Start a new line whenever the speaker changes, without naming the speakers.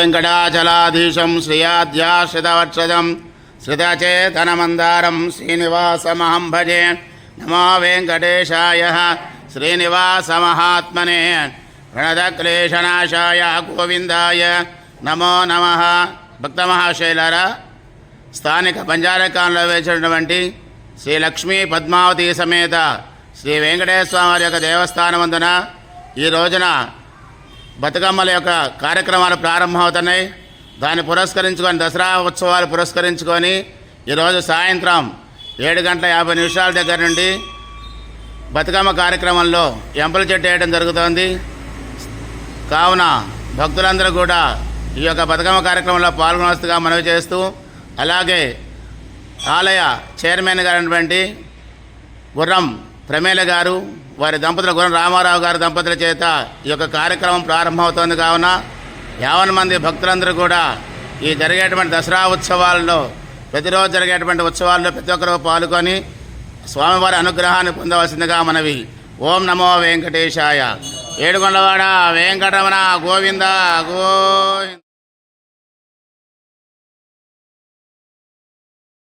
శ్రీవేంకటాచలాధీశం శ్రియాధ్యాశ్రితవత్సదం శ్రితచేతనమందారం శ్రీనివాసమహం భజే నమో వెంకటేశాయ శ్రీనివాసమహాత్మనే ప్రణదక్లేశనాశాయ గోవిందాయ నమో నమ. భక్తమహాశైలారా స్థానిక బంజారకాంలో వేసినటువంటి శ్రీ లక్ష్మీ పద్మావతి సమేత శ్రీ వెంకటేశ్వర స్వామి వారి యొక్క దేవస్థానమందున ఈ రోజున బతుకమ్మల యొక్క కార్యక్రమాలు ప్రారంభమవుతున్నాయి. దాన్ని పురస్కరించుకొని దసరా ఉత్సవాలు పురస్కరించుకొని ఈరోజు సాయంత్రం ఏడు గంటల యాభై నిమిషాల దగ్గర నుండి బతుకమ్మ కార్యక్రమంలో ఎంపల చెట్టు వేయడం జరుగుతోంది. కావున భక్తులందరూ కూడా ఈ యొక్క బతుకమ్మ కార్యక్రమంలో పాల్గొనవస్తుగా మనవి చేస్తూ అలాగే ఆలయ చైర్మన్ గారైనటువంటి గుర్రం ప్రమేల గారు వారి దంపతుల గురం రామారావు గారి దంపతుల చేత ఈ యొక్క కార్యక్రమం ప్రారంభమవుతోంది కావున యావన్ మంది భక్తులందరూ కూడా ఈ జరిగేటువంటి దసరా ఉత్సవాల్లో ప్రతిరోజు జరిగేటువంటి ఉత్సవాల్లో ప్రతి ఒక్కరూ పాల్గొని స్వామివారి అనుగ్రహాన్ని పొందవలసిందిగా మనవి. ఓం నమో వెంకటేశాయ. ఏడుకొండవాడ వెంకటరమణ గోవింద గోవింద.